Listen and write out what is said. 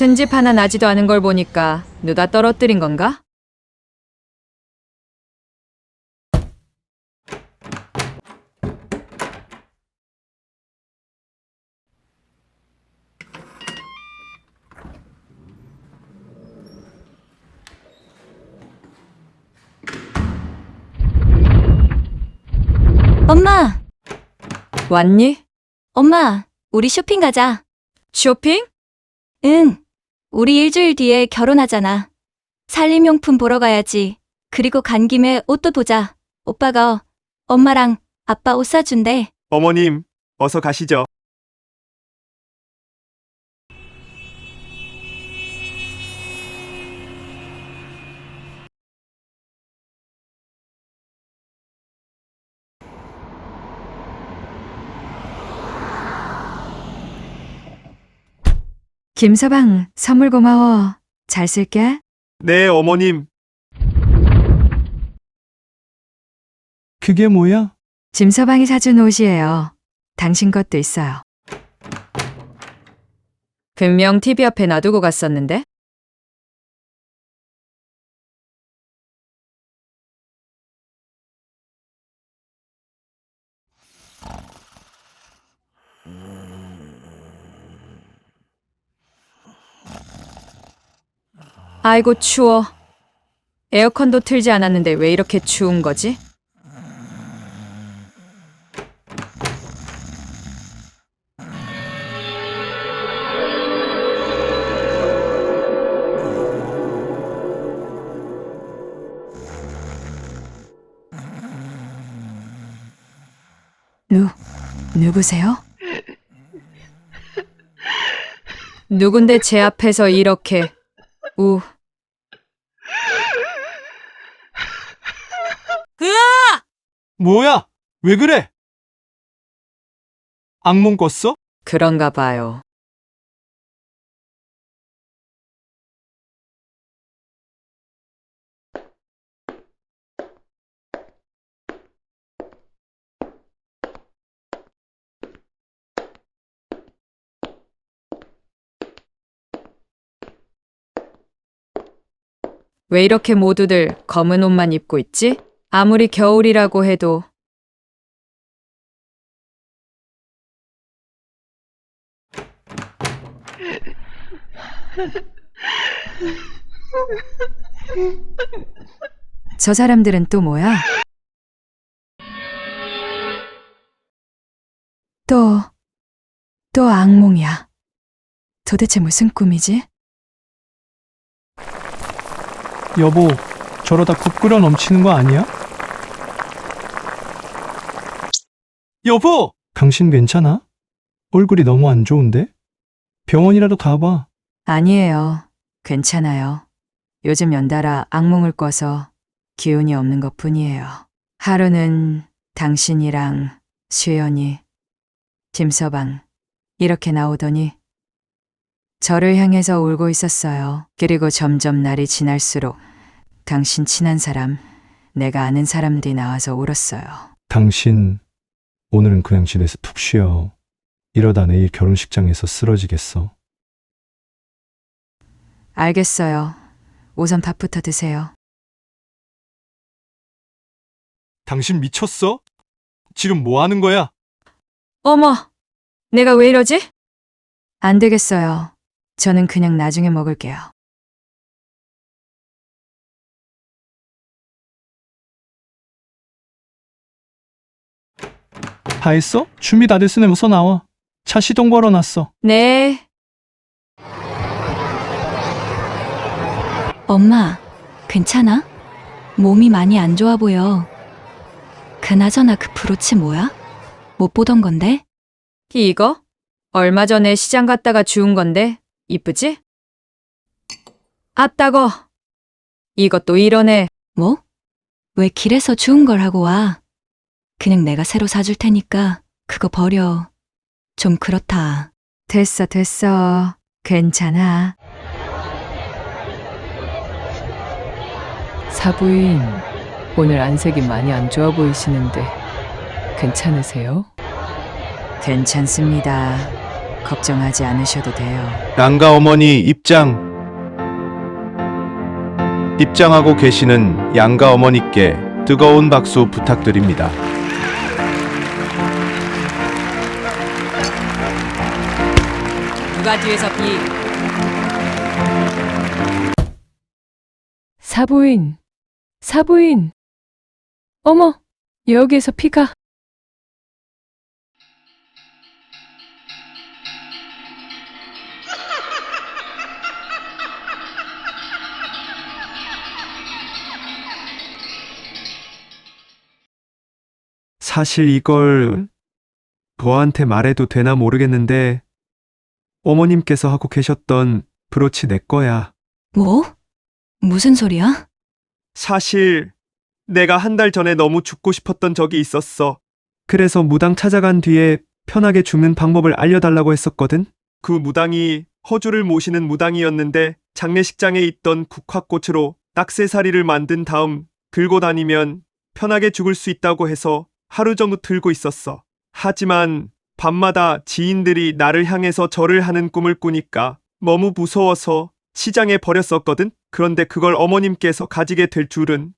튼집 하나 나지도 않은 걸 보니까 누가 떨어뜨린 건가? 엄마, 왔니? 엄마, 우리 쇼핑 가자. 쇼핑? 응. 우리 일주일 뒤에 결혼하잖아. 살림용품 보러 가야지. 그리고 간 김에 옷도 보자. 오빠가 엄마랑 아빠 옷 사준대. 어머님, 어서 가시죠. 김서방, 선물 고마워. 잘 쓸게. 네, 어머님. 그게 뭐야? 짐서방이 사준 옷이에요. 당신 것도 있어요. 분명 TV 옆에 놔두고 갔었는데? 아이고, 추워. 에어컨도 틀지 않았는데 왜 이렇게 추운 거지? 누, 누구세요? 누군데 제 앞에서 이렇게, 우. 뭐야? 왜 그래? 악몽 꿨어? 그런가 봐요. 왜 이렇게 모두들 검은 옷만 입고 있지? 아무리 겨울이라고 해도 저 사람들은 또 뭐야? 또, 또 악몽이야. 도대체 무슨 꿈이지? 여보, 저러다 국 끓여 넘치는 거 아니야? 여보! 당신 괜찮아? 얼굴이 너무 안 좋은데? 병원이라도 가봐. 아니에요. 괜찮아요. 요즘 연달아 악몽을 꿔서 기운이 없는 것 뿐이에요. 하루는 당신이랑 수연이, 김서방, 이렇게 나오더니 저를 향해서 울고 있었어요. 그리고 점점 날이 지날수록 당신 친한 사람, 내가 아는 사람들이 나와서 울었어요. 당신, 오늘은 그냥 집에서 푹 쉬어. 이러다 내일 결혼식장에서 쓰러지겠어. 알겠어요. 우선 밥부터 드세요. 당신 미쳤어? 지금 뭐 하는 거야? 어머! 내가 왜 이러지? 안 되겠어요. 저는 그냥 나중에 먹을게요. 다 했어? 준비 다 됐으면 어서 나와. 차 시동 걸어놨어. 네, 엄마, 괜찮아? 몸이 많이 안 좋아 보여. 그나저나 그 브로치 뭐야? 못 보던 건데? 이거? 얼마 전에 시장 갔다가 주운 건데, 이쁘지? 아따거! 이것도 이러네. 뭐? 왜 길에서 주운 걸 하고 와? 그냥 내가 새로 사줄 테니까 그거 버려. 좀 그렇다. 됐어, 됐어. 괜찮아. 사부인, 오늘 안색이 많이 안 좋아 보이시는데 괜찮으세요? 괜찮습니다. 걱정하지 않으셔도 돼요. 양가 어머니 입장. 입장하고 계시는 양가 어머니께 뜨거운 박수 부탁드립니다. 누가 뒤에서 비? 사부인, 사부인. 어머, 여기에서 피가. 사실 이걸 보아한테 말해도 되나 모르겠는데 어머님께서 하고 계셨던 브로치 내 거야. 뭐? 무슨 소리야? 사실 내가 한 달 전에 너무 죽고 싶었던 적이 있었어. 그래서 무당 찾아간 뒤에 편하게 죽는 방법을 알려달라고 했었거든. 그 무당이 허주를 모시는 무당이었는데 장례식장에 있던 국화꽃으로 딱새사리를 만든 다음 들고 다니면 편하게 죽을 수 있다고 해서 하루 정도 들고 있었어. 하지만 밤마다 지인들이 나를 향해서 절을 하는 꿈을 꾸니까 너무 무서워서 시장에 버렸었거든. 그런데 그걸 어머님께서 가지게 될 줄은